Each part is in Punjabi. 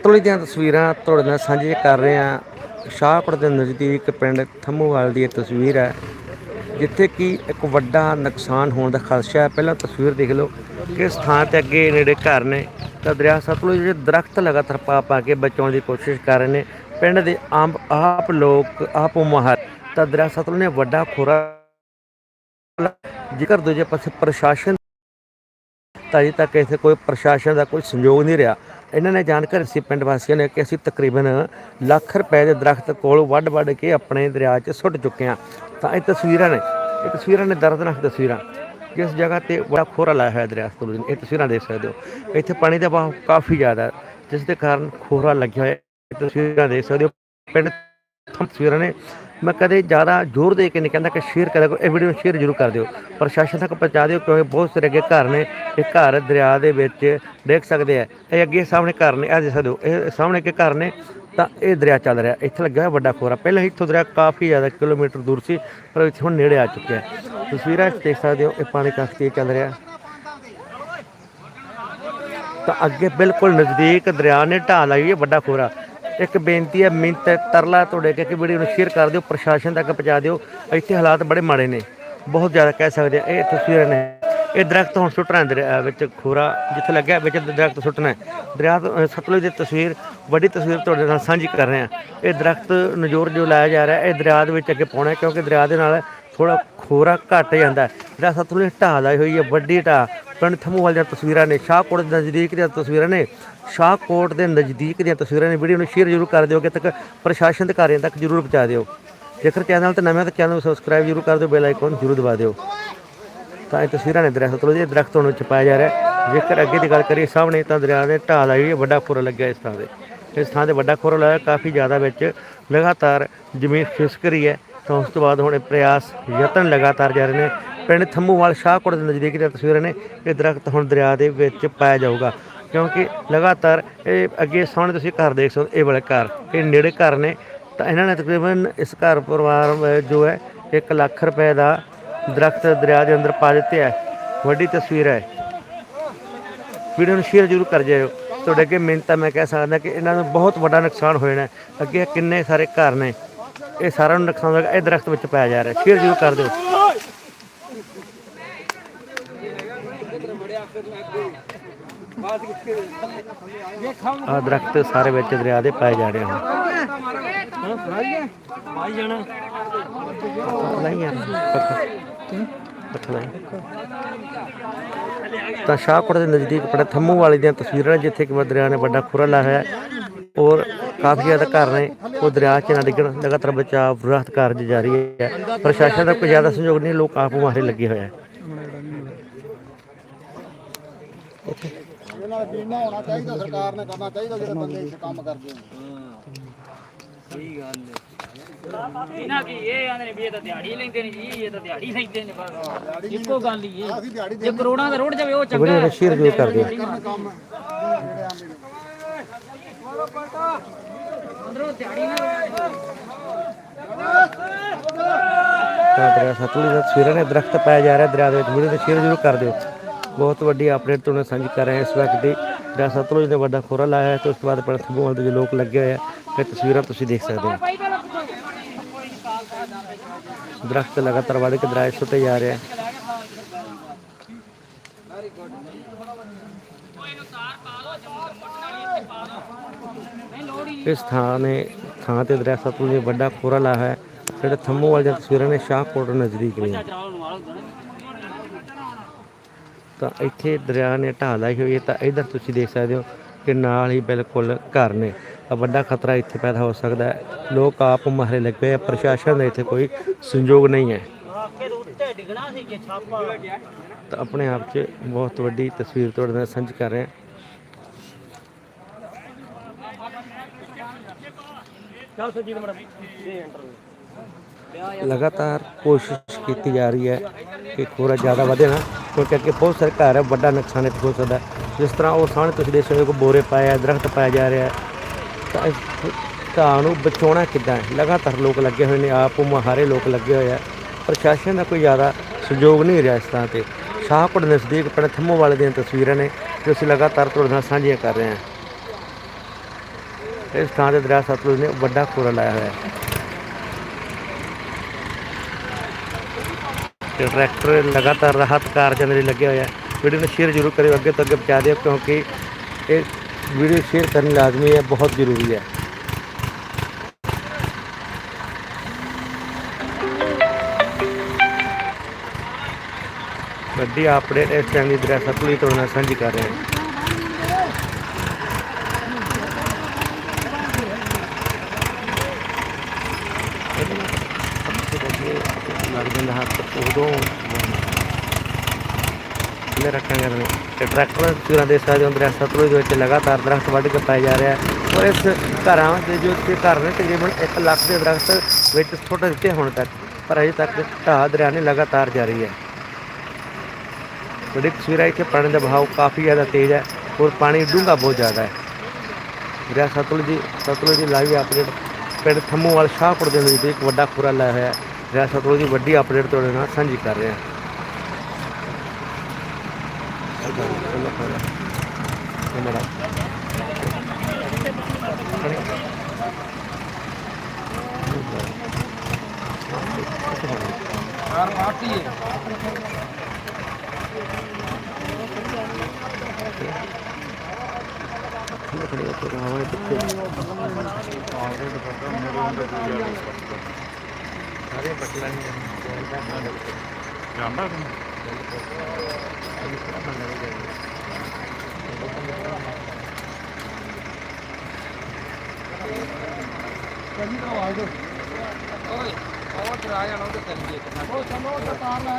ਸਤਲੁਜ ਦੀਆਂ ਤਸਵੀਰਾਂ ਤੁਹਾਡੇ ਨਾਲ ਸਾਂਝੀਆਂ ਕਰ ਰਹੇ ਹਾਂ। ਸ਼ਾਹਪੁਰ ਦੇ ਨਜ਼ਦੀਕ ਪਿੰਡ ਥੰਮੂਵਾਲ ਦੀ ਇਹ ਤਸਵੀਰ ਹੈ, ਜਿੱਥੇ ਕਿ ਇੱਕ ਵੱਡਾ ਨੁਕਸਾਨ ਹੋਣ ਦਾ ਖਦਸ਼ਾ ਹੈ। ਪਹਿਲਾਂ ਤਸਵੀਰ ਦੇਖ ਲਓ ਕਿਸ ਥਾਂ ਤੇ ਅੱਗੇ ਨੇੜੇ ਘਰ ਨੇ। ਤਾਂ ਦਰਿਆ ਸਤਲੁਜ ਜਿਹੜੇ ਦਰਖਤ ਲਗਾਤਾਰ ਪਾ ਪਾ ਕੇ ਬਚਾਉਣ ਦੀ ਕੋਸ਼ਿਸ਼ ਕਰ ਰਹੇ ਨੇ। ਪਿੰਡ ਦੇ ਆਮ ਆਪ ਲੋਕ, ਆਪ ਮਾਹਰ। ਤਾਂ ਦਰਿਆ ਸਤਲੁਜ ਨੇ ਵੱਡਾ ਖੋਰਾ ਜੇਕਰ ਦੂਜੇ ਪਾਸੇ ਪ੍ਰਸ਼ਾਸਨ ਤਾਂ ਅਜੇ ਤੱਕ ਇੱਥੇ ਕੋਈ ਪ੍ਰਸ਼ਾਸਨ ਦਾ ਕੋਈ ਸੰਯੋਗ ਨਹੀਂ ਰਿਹਾ। ਇਹਨਾਂ ਨੇ ਜਾਣਕਾਰੀ ਸੀ ਪਿੰਡ ਵਾਸੀਆਂ ਨੇ ਕਿ ਅਸੀਂ ਤਕਰੀਬਨ ਲੱਖ ਰੁਪਏ ਦੇ ਦਰਖਤ ਕੋਲ ਵੱਢ ਵੱਢ ਕੇ ਆਪਣੇ ਦਰਿਆ 'ਚ ਸੁੱਟ ਚੁੱਕੇ ਹਾਂ। ਤਾਂ ਇਹ ਤਸਵੀਰਾਂ ਨੇ ਇਹ ਤਸਵੀਰਾਂ ਨੇ ਦਰਦਨਾਕ ਤਸਵੀਰਾਂ। ਜਿਸ ਜਗ੍ਹਾ ਤੇ ਬੜਾ ਖੋਰਾ ਲਾਇਆ ਹੋਇਆ ਦਰਿਆ ਤੋਂ ਇਹ ਤਸਵੀਰਾਂ ਦੇਖ ਸਕਦੇ ਹੋ। ਇੱਥੇ ਪਾਣੀ ਦਾ ਵਹਾਅ ਕਾਫੀ ਜ਼ਿਆਦਾ ਹੈ, ਜਿਸ ਦੇ ਕਾਰਨ ਖੋਰਾ ਲੱਗਿਆ ਹੋਇਆ ਤਸਵੀਰਾਂ ਦੇਖ ਸਕਦੇ ਹੋ। ਪਿੰਡ ਤਸਵੀਰਾਂ ਨੇ ਮੈਂ ਕਦੇ ਜ਼ਿਆਦਾ ਜ਼ੋਰ ਦੇ ਕੇ ਨਹੀਂ ਕਹਿੰਦਾ ਕਿ ਸ਼ੇਅਰ ਕਰਿਆ ਕਰੋ, ਇਹ ਵੀਡੀਓ ਸ਼ੇਅਰ ਜ਼ਰੂਰ ਕਰ ਦਿਓ। ਪ੍ਰਸ਼ਾਸਨ ਤੱਕ ਪਹੁੰਚਾ ਦਿਓ ਕਿਉਂਕਿ ਬਹੁਤ ਸਾਰੇ ਅੱਗੇ ਘਰ ਨੇ, ਇਹ ਘਰ ਦਰਿਆ ਦੇ ਵਿੱਚ ਦੇਖ ਸਕਦੇ ਆ। ਇਹ ਅੱਗੇ ਸਾਹਮਣੇ ਘਰ ਨੇ, ਇਹ ਦੇਖ ਸਕਦੇ ਹੋ, ਇਹ ਸਾਹਮਣੇ ਅੱਗੇ ਘਰ ਨੇ, ਤਾਂ ਇਹ ਦਰਿਆ ਚੱਲ ਰਿਹਾ। ਇੱਥੇ ਲੱਗਾ ਹੋਇਆ ਵੱਡਾ ਖੋਰਾ। ਪਹਿਲਾਂ ਇੱਥੋਂ ਦਰਿਆ ਕਾਫੀ ਜ਼ਿਆਦਾ ਕਿਲੋਮੀਟਰ ਦੂਰ ਸੀ, ਪਰ ਇੱਥੇ ਹੁਣ ਨੇੜੇ ਆ ਚੁੱਕਿਆ ਤਸਵੀਰਾਂ ਦੇਖ ਸਕਦੇ ਹੋ, ਇਹ ਪਾਣੀ ਕਾਫੀ ਤੇਜ਼ ਚੱਲ ਰਿਹਾ ਤਾਂ ਅੱਗੇ ਬਿਲਕੁਲ ਨਜ਼ਦੀਕ ਦਰਿਆ ਨੇ ਢਾਹ ਲਾਈ ਹੋਈ ਹੈ, ਵੱਡਾ ਖੋਰਾ। ਇੱਕ ਬੇਨਤੀ ਹੈ ਮਿੰਤ ਤਰਲਾ ਤੁਹਾਡੇ ਅੱਗੇ ਕਿ ਵੀਡੀਓ ਨੂੰ ਸ਼ੇਅਰ ਕਰ ਦਿਓ, ਪ੍ਰਸ਼ਾਸਨ ਤੱਕ ਪਹੁੰਚਾ ਦਿਓ। ਇੱਥੇ ਹਾਲਾਤ ਬੜੇ ਮਾੜੇ ਨੇ। ਬਹੁਤ ਜ਼ਿਆਦਾ ਕਹਿ ਸਕਦੇ ਆ ਇਹ ਤਸਵੀਰਾਂ ਨੇ, ਇਹ ਦਰਖਤ ਹੁਣ ਸੁੱਟਣਾ ਦਰਿਆ ਵਿੱਚ, ਖੋਰਾ ਜਿੱਥੇ ਲੱਗਿਆ, ਵਿੱਚ ਦਰਖਤ ਸੁੱਟਣਾ ਦਰਿਆ ਸਤਲੁਜ ਦੀ ਤਸਵੀਰ, ਵੱਡੀ ਤਸਵੀਰ ਤੁਹਾਡੇ ਨਾਲ ਸਾਂਝੀ ਕਰ ਰਹੇ ਹਾਂ। ਇਹ ਦਰਖਤ ਨਜ਼ੋਰ ਜੋ ਲਾਇਆ ਜਾ ਰਿਹਾ, ਇਹ ਦਰਿਆ ਦੇ ਵਿੱਚ ਅੱਗੇ ਪਾਉਣਾ ਕਿਉਂਕਿ ਦਰਿਆ ਦੇ ਨਾਲ ਥੋੜਾ ਖੋਰਾ ਘਟ ਜਾਂਦਾ ਜਿਹੜਾ ਸਤਲੁਜ ਦੀ ਢਾਹ ਲਾਈ ਹੋਈ ਹੈ, ਵੱਡੀ ਢਾਹ। ਪਿੰਡ ਥਮੂਵਾਲ ਦੀਆਂ ਤਸਵੀਰਾਂ ਨੇ ਸ਼ਾਹਕੋਟ ਦੇ ਨਜ਼ਦੀਕ ਦੀਆਂ ਤਸਵੀਰਾਂ ਨੇ। ਸ਼ਾਹਕੋਟ ਦੇ ਨਜ਼ਦੀਕ ਦੀਆਂ ਤਸਵੀਰਾਂ ਨੇ, ਵੀਡੀਓ ਨੂੰ ਸ਼ੇਅਰ ਜ਼ਰੂਰ ਕਰ ਦਿਓ ਕਿ ਤੱਕ ਪ੍ਰਸ਼ਾਸਨ ਅਧਿਕਾਰੀਆਂ ਤੱਕ ਜ਼ਰੂਰ ਪਹੁੰਚਾ ਦਿਓ। ਜੇਕਰ ਚੈਨਲ ਤੇ ਨਵੇਂ ਤਾਂ ਚੈਨਲ ਨੂੰ ਸਬਸਕ੍ਰਾਈਬ ਜ਼ਰੂਰ ਕਰ ਦਿਓ ਬੈਲ ਆਈਕਨ ਜ਼ਰੂਰ ਦਬਾ ਦਿਓ। ਤਾਂ ਇਹ ਤਸਵੀਰਾਂ ਨੇ ਦਰਖਤ ਤੋਂ ਇਹ ਦਰਖਤ ਨੂੰ ਛਪਾਇਆ ਜਾ ਰਿਹਾ ਜੇਕਰ ਅੱਗੇ ਦੀ ਗੱਲ ਕਰੀਏ, ਸਾਹਮਣੇ ਤਾਂ ਦਰਿਆ ਦੇ ਢਾਹ ਲਾਈ ਹੋਈ ਵੱਡਾ ਖੋਰਾ ਲੱਗਿਆ ਇਸ ਥਾਂ ਤੇ। ਇਸ ਥਾਂ ਤੇ ਵੱਡਾ ਖੋਰਾ ਲਾਇਆ, ਕਾਫੀ ਜ਼ਿਆਦਾ ਵਿੱਚ ਲਗਾਤਾਰ ਜ਼ਮੀਨ ਖਿਸਕ ਰਹੀ ਹੈ। ਤਾਂ ਉਸ ਤੋਂ ਬਾਅਦ ਹੁਣ ਇਹ ਪ੍ਰਯਾਸ ਯਤਨ ਲਗਾਤਾਰ ਜਾਰੀ ਨੇ। ਪਿੰਡ ਥੰਮੂਵਾਲ ਸ਼ਾਹਕੋਟ ਦੇ ਨਜ਼ਦੀਕ ਦੀਆਂ ਤਸਵੀਰਾਂ ਨੇ। ਇਹ ਦਰਖਤ ਹੁਣ ਦਰਿਆ ਦੇ ਵਿੱਚ ਪਾਇਆ ਜਾਊਗਾ, ਕਿਉਂਕਿ ਲਗਾਤਾਰ ਇਹ ਅੱਗੇ ਸਾਹਮਣੇ ਤੁਸੀਂ ਘਰ ਦੇਖ ਸਕਦੇ ਇਹ ਵਾਲੇ ਘਰ, ਇਹ ਨੇੜੇ ਘਰ ਨੇ। ਤਾਂ ਇਹਨਾਂ ਨੇ ਤਕਰੀਬਨ ਇਸ ਘਰ ਪਰਿਵਾਰ ਜੋ ਹੈ 1 ਲੱਖ ਰੁਪਏ ਦਾ ਦਰਖਤ ਦਰਿਆ ਦੇ ਅੰਦਰ ਪਾ ਦਿੱਤੇ ਹੈ ਵੱਡੀ ਤਸਵੀਰ ਹੈ। ਵੀਡੀਓ ਨੂੰ ਸ਼ੇਅਰ ਜ਼ਰੂਰ ਕਰ ਜਾਇਓ। ਤੁਹਾਡੇ ਅੱਗੇ ਮਿਹਨਤਾਂ ਮੈਂ ਕਹਿ ਸਕਦਾ ਕਿ ਇਹਨਾਂ ਨੂੰ ਬਹੁਤ ਵੱਡਾ ਨੁਕਸਾਨ ਹੋ ਜਾਣਾ ਹੈ। ਅੱਗੇ ਕਿੰਨੇ ਸਾਰੇ ਘਰ ਨੇ, ਇਹ ਸਾਰਾ ਨੂੰ ਨੁਕਸਾਨ ਹੋਏਗਾ ਇਹ ਦਰਖਤ ਵਿੱਚ ਪਾਇਆ ਜਾ ਰਿਹਾ ਸ਼ੇਅਰ ਜ਼ਰੂਰ ਕਰ ਦਿਓ। ਆ ਦਰਖਤ ਸਾਰੇ ਵਿੱਚ ਦਰਿਆ ਦੇ ਪਾਏ ਜਾ ਰਹੇ ਹਨ ਨਹੀਂ ਯਾਰ ਪੱਥਰ ਤਾਂ ਸ਼ਾਹਕੋਟ ਦੇ ਨਜ਼ਦੀਕ ਪਿੰਡ ਥੰਮੂ ਵਾਲੀ ਦੀਆਂ ਤਸਵੀਰਾਂ ਨੇ, ਜਿੱਥੇ ਕਿ ਦਰਿਆ ਨੇ ਵੱਡਾ ਖੁਰਾ ਲਾਇਆ ਹੈ ਔਰ ਕਾਫੀ ਜ਼ਿਆਦਾ ਘਰ ਨੇ, ਉਹ ਦਰਿਆ 'ਚ ਨਾ ਡਿੱਗਣ, ਲਗਾਤਾਰ ਬਚਾਅ ਰਾਹਤ ਕਾਰਜ ਜਾਰੀ ਹੈ। ਪ੍ਰਸ਼ਾਸਨ ਦਾ ਕੋਈ ਜ਼ਿਆਦਾ ਸਹਿਯੋਗ ਨਹੀਂ, ਲੋਕ ਆਪ ਮਾਰੇ ਲੱਗੇ ਹੋਏ ਹੈ ਇਹਨਾਂ ਦਾ ਬੀਮਾ ਹੋਣਾ ਚਾਹੀਦਾ ਸਰਕਾਰ ਨੇ ਕਰਨਾ ਚਾਹੀਦਾ ਜਿਹੜੇ ਬੰਦੇ ਇਸ ਕੰਮ ਕਰਦੇ ਨੇ। ਇਹਨਾਂ ਕੀ ਇਹ ਆਂਦੇ ਨੇ ਵੀ ਇਹ ਤਾਂ ਦਿਹਾੜੀ ਲੈਂਦੇ ਨੇ ਜੀ ਇਹ ਤਾਂ ਦਿਹਾੜੀ ਲੈਂਦੇ ਨੇ ਬਸ। ਇੱਕੋ ਗੱਲ ਹੀ ਇਹ। ਅਸੀਂ ਦਿਹਾੜੀ ਜੇ ਕਰੋੜਾਂ ਦਾ ਰੋਡ ਜਾਵੇ ਉਹ ਚੰਗਾ ਵੀਡੀਓ ਨੂੰ ਸ਼ੇਅਰ ਜ਼ਰੂਰ ਕਰ ਦਿਓ ਕੰਮ ਜਿਹੜੇ ਆਂਦੇ ਨੇ। ਅੰਦਰੋਂ ਦਿਹਾੜੀ ਨਾ ਤਾਂ ਦਰਿਆ ਸਤਲੁਜ ਦੀਆਂ ਤਸਵੀਰਾਂ ਨੇ ਦਰਖਤ ਪਾਇਆ ਜਾ ਰਿਹਾ ਦਰਿਆ ਦੇ ਵਿੱਚ। ਵੀਡੀਓ ਨੂੰ ਸ਼ੇਅਰ ਜ਼ਰੂਰ ਕਰ ਦਿਓ। ਬਹੁਤ ਵੱਡੀ ਅਪਡੇਟ ਤੁਹਾਨੂੰ ਸਾਂਝੀ ਕਰ ਰਹੇ ਹਾਂ ਇਸ ਵਕਤ ਦੀ। ਦਰਿਆ ਸਤਲੁਜ ਨੇ ਵੱਡਾ ਖੋਰਾ ਲਾਇਆ ਹੈ ਤੇ ਉਸ ਤੋਂ ਬਾਅਦ ਪਿੰਡ ਥੰਬੂਵਾਲ ਦੇ ਜੋ ਲੋਕ ਲੱਗੇ ਹੋਏ ਆ ਇਹ ਤਸਵੀਰਾਂ ਤੁਸੀਂ ਦੇਖ ਸਕਦੇ ਹੋ। ਦਰਖਤ ਲਗਾਤਾਰ ਵੱਧ ਕੇ ਦਰਿਆ 'ਚ ਸੁੱਟੇ ਜਾ ਰਹੇ ਆ। ਇਸ ਥਾਂ ਨੇ, ਥਾਂ ਤੇ ਦਰਿਆ ਸਤਲੁਜ ਨੇ ਵੱਡਾ ਖੋਰਾ ਲਾਇਆ ਹੈ ਜਿਹੜੇ ਥੰਬੂਵਾਲ ਦੀਆਂ ਤਸਵੀਰਾਂ ਨੇ ਸ਼ਾਹਕੋਟ ਨਜ਼ਦੀਕ ਨੇ। ਤਾਂ ਇੱਥੇ ਦਰਿਆ ਨੇ ਢਾਹ ਲਾਈ ਹੋਈ ਹੈ, ਤਾਂ ਇਧਰ ਤੁਸੀਂ ਦੇਖ ਸਕਦੇ ਹੋ ਕਿ ਨਾਲ ਹੀ ਬਿਲਕੁਲ ਘਰ ਨੇ। ਤਾਂ ਵੱਡਾ ਖਤਰਾ ਇੱਥੇ ਪੈਦਾ ਹੋ ਸਕਦਾ ਹੈ। ਲੋਕ ਆਪ ਮਾਰੇ ਲੱਗੇ ਆ, ਪ੍ਰਸ਼ਾਸਨ ਦਾ ਇੱਥੇ ਕੋਈ ਸੰਯੋਗ ਨਹੀਂ ਹੈ। ਤਾਂ ਆਪਣੇ ਆਪ 'ਚ ਬਹੁਤ ਵੱਡੀ ਤਸਵੀਰ ਤੁਹਾਡੇ ਨਾਲ ਸਾਂਝੀ ਕਰ ਰਹੇ ਹਾਂ। ਚੱਲ ਸੁਜੀਤ ਮੈਡਮ। ਲਗਾਤਾਰ ਕੋਸ਼ਿਸ਼ ਕੀਤੀ ਜਾ ਰਹੀ ਹੈ ਕਿ ਖੋਰਾ ਜ਼ਿਆਦਾ ਵਧੇ ਨਾ, ਕਿਉਂਕਿ ਅੱਗੇ ਬਹੁਤ ਸਾਰੇ ਘਰ ਹੈ, ਵੱਡਾ ਨੁਕਸਾਨ ਇੱਥੇ ਹੋ ਸਕਦਾ ਜਿਸ ਤਰ੍ਹਾਂ ਉਹ ਸਾਹਮਣੇ ਤੁਸੀਂ ਦੇਖ ਸਕਦੇ ਹੋ ਕਿ ਬੋਰੇ ਪਾਇਆ ਆ, ਦਰਖਤ ਪਾਇਆ ਜਾ ਰਿਹਾ ਤਾਂ ਇਸ ਘਾਹ ਨੂੰ ਬਚਾਉਣਾ ਕਿੱਦਾਂ ਹੈ? ਲਗਾਤਾਰ ਲੋਕ ਲੱਗੇ ਹੋਏ ਨੇ, ਆਪ ਮਹਾਰੇ ਲੋਕ ਲੱਗੇ ਹੋਏ ਆ। ਪ੍ਰਸ਼ਾਸਨ ਦਾ ਕੋਈ ਜ਼ਿਆਦਾ ਸਹਿਯੋਗ ਨਹੀਂ ਰਿਹਾ ਇਸ ਤਰ੍ਹਾਂ ਤੇ। ਸ਼ਾਹਕੋਟ ਨਜ਼ਦੀਕ ਪਿੰਡ ਥੰਮੋ ਵਾਲੇ ਦੀਆਂ ਤਸਵੀਰਾਂ ਨੇ, ਜੋ ਅਸੀਂ ਲਗਾਤਾਰ ਤੁਹਾਡੇ ਨਾਲ ਸਾਂਝੀਆਂ ਕਰ ਰਹੇ ਹਾਂ। ਇਸ ਥਾਂ ਤੇ ਦਰਿਆ ਸਤਲੁਜ ਨੇ ਵੱਡਾ ਖੋਰਾ ਲਾਇਆ ਹੋਇਆ ਹੈ। ਤੇ ਟਰੈਕਟਰ ਲਗਾਤਾਰ ਰਾਹਤ ਕਾਰਜਾਂ ਦੇ ਲਈ ਲੱਗੇ ਹੋਏ ਆ। ਵੀਡੀਓ ਨੂੰ ਸ਼ੇਅਰ ਜ਼ਰੂਰ ਕਰਿਓ, ਅੱਗੇ ਤੋਂ ਅੱਗੇ ਪਹੁੰਚਾ ਦਿਓ, ਕਿਉਂਕਿ ਇਹ ਵੀਡੀਓ ਸ਼ੇਅਰ ਕਰਨੀ ਲਾਜ਼ਮੀ ਹੈ, ਬਹੁਤ ਜ਼ਰੂਰੀ ਹੈ। ਵੱਡੀ ਅਪਡੇਟ ਇਸ ਟਾਈਮ ਦੀ ਦਰਿਆ ਸਤਲੁਜ ਤੋਂ ਨਾਲ ਸਾਂਝੀ ਕਰ ਰਹੇ ਹਾਂ ਲੱਗ ਜਾਂਦਾ ਹੱਥ ਉਦੋਂ ਰੱਖੀਆਂ ਰੱਖਾਂਗੇ ਆਪਣੇ ਤੇ ਟਰੈਕਟਰ ਚੂਰਾਂ ਦੇ ਸਕਦੇ ਹੋ ਦਰਿਆ ਸਤਲੁਜ ਦੇ ਵਿੱਚ ਲਗਾਤਾਰ ਦਰਖਤ ਵੱਢ ਕੇ ਪਾਏ ਜਾ ਰਿਹਾ ਹੈ ਔਰ ਇਸ ਘਰਾਂ ਦੇ ਜੋ ਕਿ ਘਰ ਨੇ, ਤਕਰੀਬਨ 1 ਲੱਖ ਦੇ ਦਰਖਤ ਵਿੱਚ ਸੁੱਟ ਦਿੱਤੇ ਹੁਣ ਤੱਕ। ਪਰ ਅਜੇ ਤੱਕ ਢਾਹ ਦਰਿਆ ਨੇ ਲਗਾਤਾਰ ਜਾਰੀ ਹੈ। ਬੜੀ ਤਸਵੀਰਾਂ ਇੱਥੇ ਪਾਣੀ ਦਾ ਵਹਾਅ ਕਾਫੀ ਜ਼ਿਆਦਾ ਤੇਜ਼ ਹੈ ਔਰ ਪਾਣੀ ਡੂੰਘਾ ਬਹੁਤ ਜ਼ਿਆਦਾ ਹੈ। ਦਰਿਆ ਸਤਲੁਜ ਦੀ ਸਤਲੁਜ ਦੀ ਲਾਈਵ ਅਪਡੇਟ ਪਿੰਡ ਥੰਮੂਵਾਲ ਸ਼ਾਹਪੁਰ ਦੇ ਵਿੱਚ ਇੱਕ ਵੱਡਾ ਖੁਰਾ ਲਾਇਆ ਹੋਇਆ ਹੈ। ਦਰਿਆ ਸਤਲੁਜ ਦੀ ਵੱਡੀ ਅਪਡੇਟ ਤੁਹਾਡੇ ਨਾਲ ਸਾਂਝੀ ਕਰ ਰਹੇ। ਹਾਂ ਇਹ ਮੇਰਾ ਯਾਰ ਪਾਰਟੀ ਹੈ। ਖੜੇ ਹੋ ਕੇ ਹਵਾ ਪਿੱਛੇ ਸਾਰੇ ਪਟਲਾ ਨਹੀਂ ਜਾਂਦਾ ਓਏ ਉਹ ਚਲਾ ਜਾਣਾ ਉਹ ਚੱਲੀਏ ਉਹ ਸਮੋ ਤਾਂ ਤਾਰ ਲਾ ਲਓ ਫਿਰ ਉਹਨੂੰ ਬਾਹਰ ਪਾ ਸਕਦਾ ਓਏ। ਉਹ ਚਲਾ ਜਾ ਬਾਹਰ ਨਹੀਂ ਲਗਾਉਂਦਾ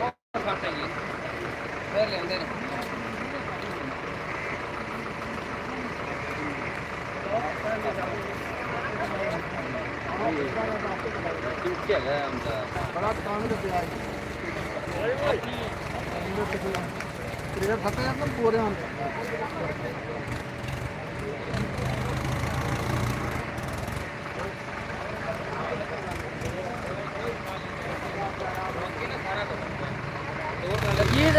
ਉਹ ਕੱਟੇ ਜੀ ਫਿਰ ਲੈਂਦੇ ਨੇ ਬੜਾ ਦੁਕਾਨ ਦੇ ਪਿਆ ਤੇਰੇ ਫੱਟੇ ਜਾਂ ਪੂਰੇ ਹਨ ਸਰਜੀਤ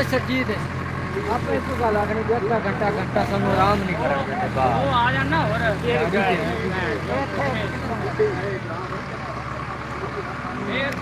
ਓਏ ਸਰਜੀਤ ਆਪੇ ਤੂੰ ਗੱਲ ਆਖਣੀ ਵੀ ਅੱਧਾ ਘੰਟਾ ਘੰਟਾ ਸਾਨੂੰ ਆਰਾਮ ਨਹੀਂ ਕਰਨ ਦਿੰਦੇ ਬਾਹਰ। ਉਹ ਆ ਜਾਣਾ ਹੋਰ। ਫੇਰ।